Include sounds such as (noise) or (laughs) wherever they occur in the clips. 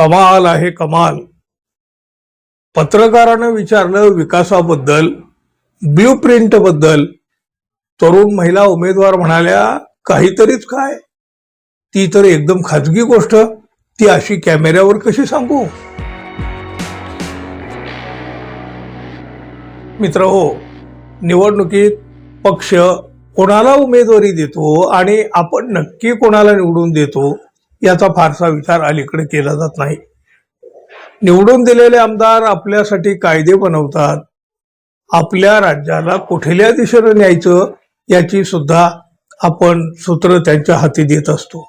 कमाल आहे कमाल. पत्रकारानं विचारलं विकासाबद्दल ब्ल्यू प्रिंटबद्दल तरुण महिला उमेदवार म्हणाल्या काहीतरीच काय? ती तर एकदम खाजगी गोष्ट. ती अशी कॅमेऱ्यावर कशी सांगू? मित्र हो निवडणुकीत पक्ष कोणाला उमेदवारी देतो आणि आपण नक्की कोणाला निवडून देतो? याचा फारसा विचार अलीकडे केला जात नाही. निवडून दिलेले आमदार आपल्यासाठी कायदे बनवतात. आपल्या राज्याला कुठल्या दिशेनं न्यायचं याची सुद्धा आपण सूत्र त्यांच्या हाती देत असतो.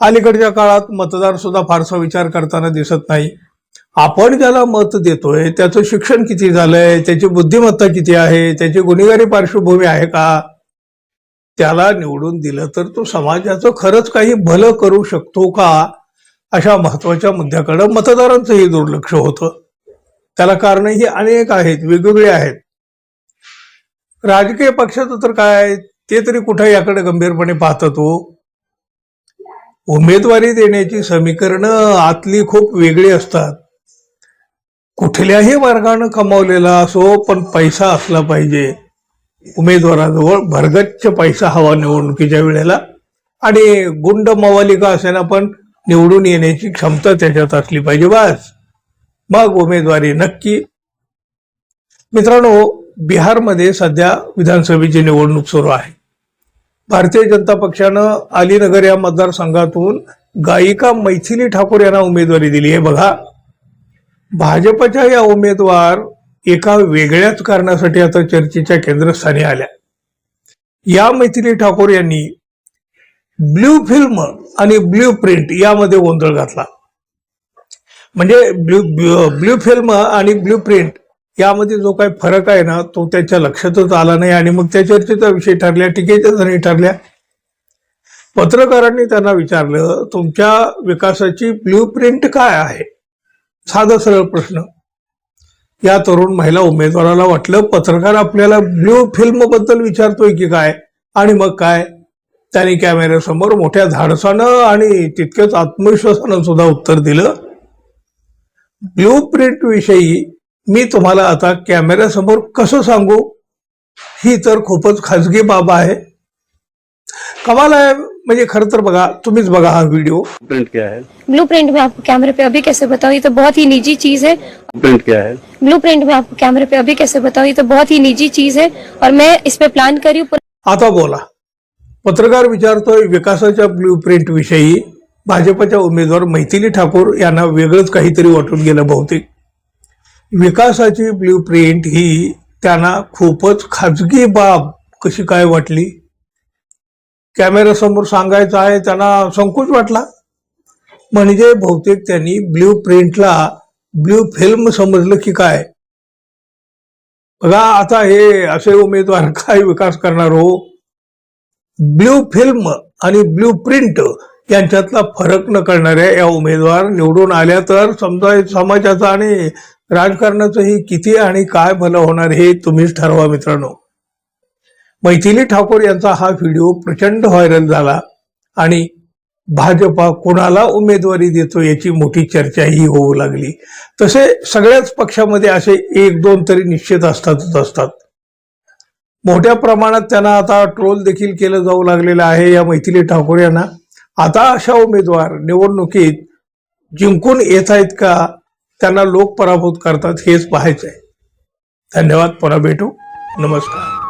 अलीकडच्या काळात मतदार सुद्धा फारसा विचार करताना दिसत नाही. आपण ज्याला मत देतोय त्याचं शिक्षण किती झालंय त्याची बुद्धिमत्ता किती आहे त्याची गुन्हेगारी पार्श्वभूमी आहे का? त्याला निवडून दिलं तर तो समाजाचं खरंच काही भलं करू शकतो का? अशा महत्त्वाच्या मुद्द्याकडे मतदारांचंही दुर्लक्ष होतं. त्याला कारणही अनेक आहेत वेगवेगळे आहेत. राजकीय पक्षाचं तर काय ते तरी कुठे याकडे गंभीरपणे पाहतात तो? उमेदवारी देण्याची समीकरणं आतली खूप वेगळी असतात. कुठल्याही मार्गानं कमावलेला असो पण पैसा असला पाहिजे. उमेदवाराजवळ भरगच्च पैसा हवा निवडणुकीच्या वेळेला. आणि गुंड मवालिका असेना पण निवडून येण्याची क्षमता त्याच्यात असली पाहिजे बस. मग उमेदवारी नक्की. मित्रांनो बिहारमध्ये सध्या विधानसभेची निवडणूक सुरू आहे. भारतीय जनता पक्षानं अलीनगर या मतदारसंघातून गायिका मैथिली ठाकूर यांना उमेदवारी दिली आहे. बघा भाजपच्या या उमेदवार एका वेगळ्याच कारणासाठी आता चर्चेच्या केंद्रस्थानी आल्या. या मैथिली ठाकूर यांनी ब्ल्यू फिल्म आणि ब्ल्यू प्रिंट यामध्ये गोंधळ घातला. म्हणजे ब्ल्यू ब्ल्यू फिल्म आणि ब्ल्यू प्रिंट यामध्ये जो काही फरक आहे ना तो त्यांच्या लक्षातच आला नाही आणि मग त्या चर्चेचा विषय ठरल्या टीकेच्या जणी ठरल्या. पत्रकारांनी त्यांना विचारलं तुमच्या विकासाची ब्ल्यू प्रिंट काय आहे? साधा सरळ प्रश्न. या तरुण महिला उमेदवाराला वाटलं पत्रकार आपल्याला ब्ल्यू फिल्मबद्दल विचारतोय की काय? आणि मग काय? त्याने कॅमेऱ्यासमोर मोठ्या धाडसानं आणि तितक्याच आत्मविश्वासानं सुद्धा उत्तर दिलं. ब्ल्यू प्रिंट विषयी मी तुम्हाला आता कॅमेऱ्यासमोर कसं सांगू? ही तर खूपच खाजगी बाब आहे. कमाल आहे. म्हणजे खरं तर बघा तुम्हीच बघा हा व्हिडिओ प्रिंट क्या है? ब्लू प्रिंट में आपको कैमरे पे अभी कैसे बताऊँ ये तो बहुत ही निजी चीज है। प्रिंट क्या है? ब्लू प्रिंट में आपको कैमरे पे अभी कैसे बताऊँ ये तो बहुत ही निजी चीज है और मैं इस पे प्लान कर रही हूँ। आता बोला पत्रकार विचारतोय विकासाच्या ब्ल्यू प्रिंट विषयी भाजपच्या उमेदवार मैथिली ठाकूर यांना वेगळंच काहीतरी वाटून गेलं बहुतेक. विकासाची ब्ल्यू प्रिंट ही त्यांना खूपच खाजगी बाब कशी काय वाटली? कॅमेऱ्यासमोर सांगायचं आहे त्यांना संकोच वाटला. म्हणजे बहुतेक त्यांनी ब्ल्यू प्रिंटला ब्ल्यू फिल्म समजलं की काय? बघा आता हे असे उमेदवार (laughs) काय विकास करणार हो? ब्ल्यू फिल्म आणि ब्ल्यू प्रिंट यांच्यातला फरक न करणाऱ्या या उमेदवार निवडून आल्या तर समजा समाजाचं आणि राजकारणाचंही किती आणि काय भलं होणार हे तुम्हीच ठरवा मित्रांनो. मैथिली ठाकूर यांचा हा व्हिडिओ प्रचंड व्हायरल झाला आणि भाजपा कोणाला उमेदवारी देतो याची मोठी चर्चाही होऊ लागली. तसे सगळ्याच पक्षामध्ये असे एक दोन तरी निश्चित असतातच असतात. मोठ्या प्रमाणात त्यांना आता ट्रोल देखील केलं जाऊ लागलेलं आहे या मैथिली ठाकूर यांना. आता अशा उमेदवार निवडणुकीत जिंकून येत आहेत का त्यांना लोक पराभूत करतात हेच पाहायचंय. धन्यवाद पुन्हा भेटू. नमस्कार.